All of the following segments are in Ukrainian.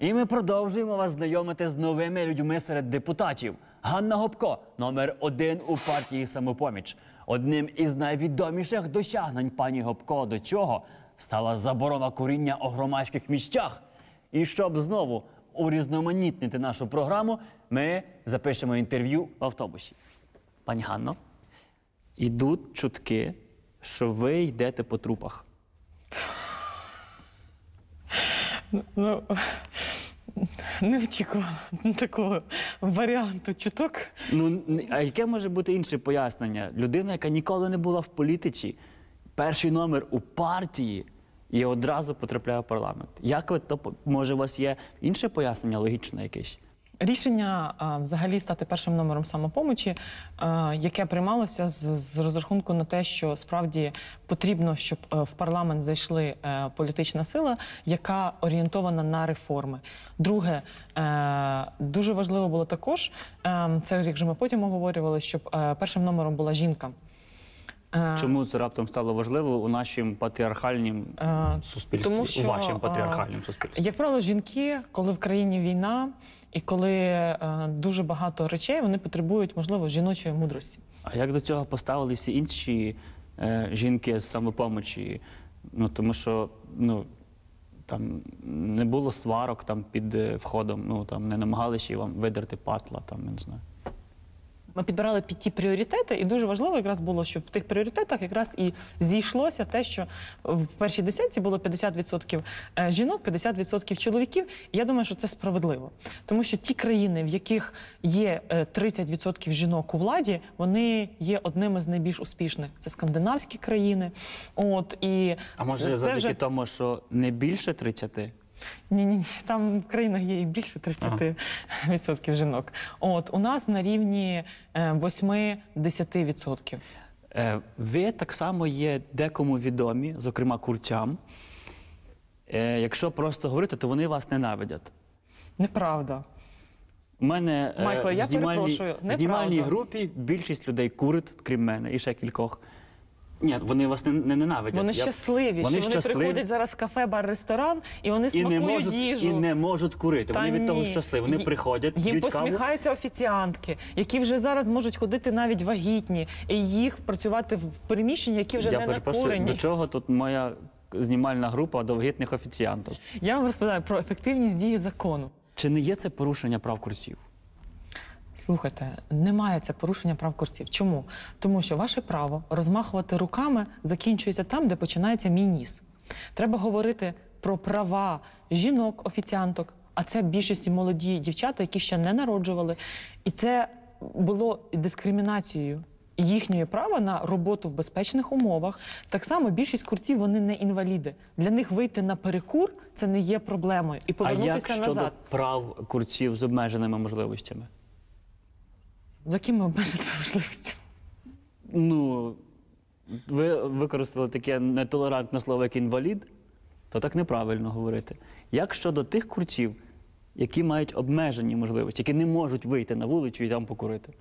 І ми продовжуємо вас знайомити з новими людьми серед депутатів. Ганна Гопко, номер один у партії самопоміч. Одним із найвідоміших досягнень пані Гопко до чого стала заборона куріння у громадських місцях. І щоб знову урізноманітнити нашу програму, ми запишемо інтерв'ю в автобусі. Пані Ганно, ідуть чутки, що ви йдете по трупах. Ну, не очікувала такого варіанту чуток. Ну, а яке може бути інше пояснення? Людина, яка ніколи не була в політиці, перший номер у партії і одразу потрапляє в парламент. Як ви то може у вас є інше пояснення логічне якесь? Рішення взагалі стати першим номером самопомочі, яке приймалося з, з розрахунку на те, що справді потрібно, щоб е, в парламент зайшли е, політична сила, яка орієнтована на реформи. Друге, е, дуже важливо було також, е, це як же ми потім оговорювали, щоб е, першим номером була жінка. Е, Чому це раптом стало важливо у нашому патріархальнім Е, суспільстві, тому що, у вашому а, патріархальному суспільстві? Як правило, жінки, коли в країні війна, і коли е, дуже багато речей, вони потребують, можливо, жіночої мудрості. А як до цього поставилися інші е, жінки з самопомочі? Ну тому що ну там не було сварок там під е, входом, ну там не намагалися вам видерти патла, там я не знаю. Ми підбирали під ті пріоритети, і дуже важливо якраз було, щоб в тих пріоритетах якраз і зійшлося те, що в першій десятці було 50% е, жінок, 50% чоловіків. І я думаю, що це справедливо. Тому що ті країни, в яких є е, 30% жінок у владі, вони є одними з найбільш успішних. Це скандинавські країни. От і А може це, це вже... тому, що не більше 30? Ні, ні, ні, там в країнах є і більше 30% жінок. От у нас на рівні е, 8-10%. Е, ви так само є декому відомі, зокрема курцям. Е, якщо просто говорити, то вони вас ненавидять. Неправда. У мене е, Майкле, в знімальній, перепрошую, в знімальній групі більшість людей курить, крім мене, і ще кількох. Ні, вони вас не, не ненавидять. Вони Я- щасливі, вони що вони щасливі приходять зараз в кафе, бар, ресторан, і вони і смакують не можуть, їжу. і не можуть курити. Та вони від того ні. щасливі. Вони Ї- приходять, Їм п'ють каву. посміхаються офіціантки, які вже зараз можуть ходити навіть вагітні, і їх працювати в приміщенні, які вже Я не перепрошую, накурені. до чого тут моя знімальна група довгітних офіціантів? Я вам розповідаю про ефективність дії закону. Чи не є це порушення прав курців? Слухайте, немає це порушення прав курців. Чому? Тому що ваше право розмахувати руками закінчується там, де починається мій ніс. Треба говорити про права жінок, офіціанток, а це більшості молоді дівчата, які ще не народжували. І це було дискримінацією їхньої права на роботу в безпечних умовах. Так само більшість курців вони не інваліди. Для них вийти на перекур це не є проблемою. І А як повернутися щодо назад. прав курців з обмеженими можливостями? Якими обмеженими можливостями? Ну, ви використали таке нетолерантне слово, як інвалід, то так неправильно говорити. Як щодо тих курців, які мають обмежені можливості, які не можуть вийти на вулицю і там покурити?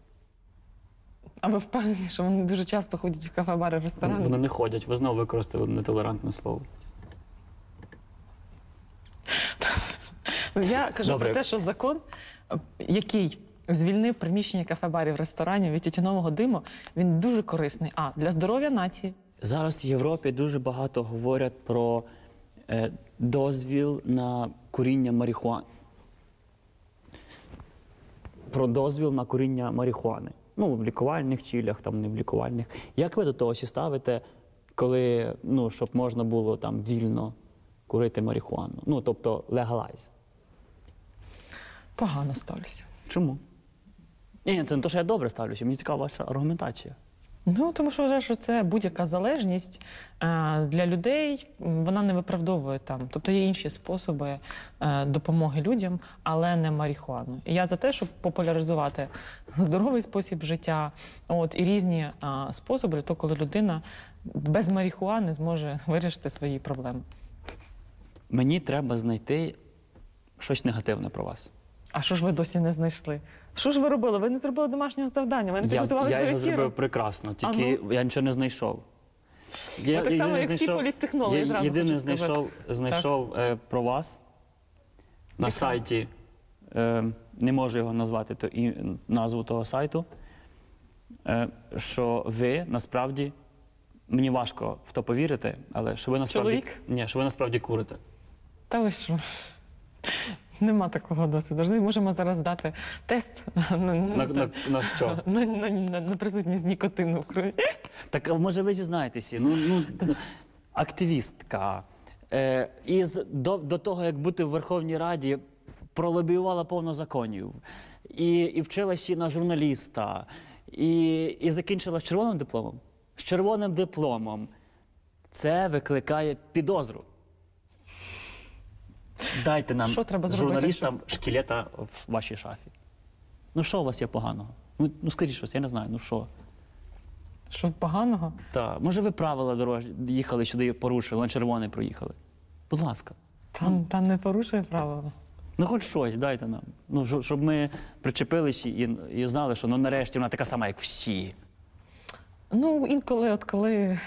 А ви впевнені, що вони дуже часто ходять в кафе, бари, ресторани? Вони не ходять, ви знову використали нетолерантне слово. Я кажу Добре. про те, що закон, який звільнив приміщення кафе, барів, ресторанів від тютюнового диму, він дуже корисний. А для здоров'я нації. Зараз в Європі дуже багато говорять про е, дозвіл на куріння марихуани. Про дозвіл на куріння марихуани. Ну, в лікувальних цілях, там не в лікувальних. Як ви до того всі ставите, коли, ну, щоб можна було там вільно курити марихуану? Ну, тобто легалайз. Погано ставлюся. Чому? Ні, це не те, що я добре ставлюся, мені цікава ваша аргументація. Ну тому що вважаю, що це будь-яка залежність е, для людей. Вона не виправдовує там. Тобто є інші способи е, допомоги людям, але не марихуану. І я за те, щоб популяризувати здоровий спосіб життя, от і різні е, способи для того, коли людина без марихуани зможе вирішити свої проблеми. Мені треба знайти щось негативне про вас. А що ж ви досі не знайшли? Що ж ви робили? Ви не зробили домашнього завдання. Ви не Я, підготувалися я до його ефіру. зробив прекрасно, тільки я нічого не знайшов. Я, так само, єдине як всі політтехнологи, я зразу єдине хочу сказати. знайшов, знайшов е, про вас. на сайті, е, не можу його назвати, то і назву того сайту, е, що ви насправді, мені важко в то повірити, але що ви насправді, Чоловік? Ні, що ви насправді курите. Та ви що? Нема такого досвіду. Ми можемо зараз здати тест на, На, на, на що? на, на, на, на присутність нікотину в крові. Так може ви зізнаєтеся? Ну, ну, ну, активістка. Е, і з- до, до того, як бути в Верховній Раді, пролобіювала повно законів. І, і вчилася на журналіста, і, і закінчила з червоним дипломом. З червоним дипломом. Це викликає підозру. Дайте нам Що треба зробити, журналістам шкілета в вашій шафі. Ну що у вас є поганого? Ну, ну скажіть щось, я не знаю, ну що? Що поганого? Так, може, ви правила дорожні їхали сюди і порушили, на червоне проїхали. Будь ласка. Та, та не порушує правила. Ну, хоч щось дайте нам. Ну, щоб- щоб ми причепилися і, і знали, що ну нарешті вона така сама, як всі. Ну, інколи, от коли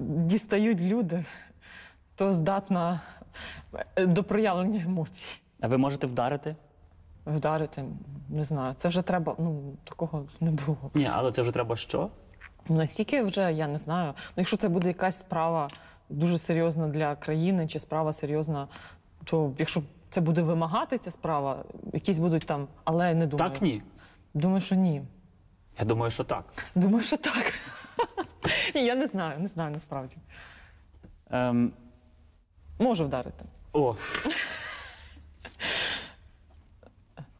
дістають люди, то здатна до проявлення емоцій. А ви можете вдарити? Вдарити, не знаю. Це вже треба, ну, такого не було. Ні, але це вже треба що? Настільки вже я не знаю. Ну, якщо це буде якась справа дуже серйозна для країни, чи справа серйозна, то якщо це буде вимагати ця справа, якісь будуть там, але не думаю. Так, ні. Думаю, що ні. Я думаю, що так. Думаю, що так. Я не знаю, не знаю насправді. Ем, Можу вдарити. о.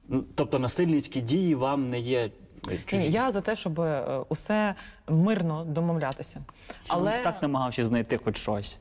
Ну, Тобто насильницькі дії вам не є е, чужі. Ні, я за те, щоб е, усе мирно домовлятися. Але... Але так намагався знайти хоч щось.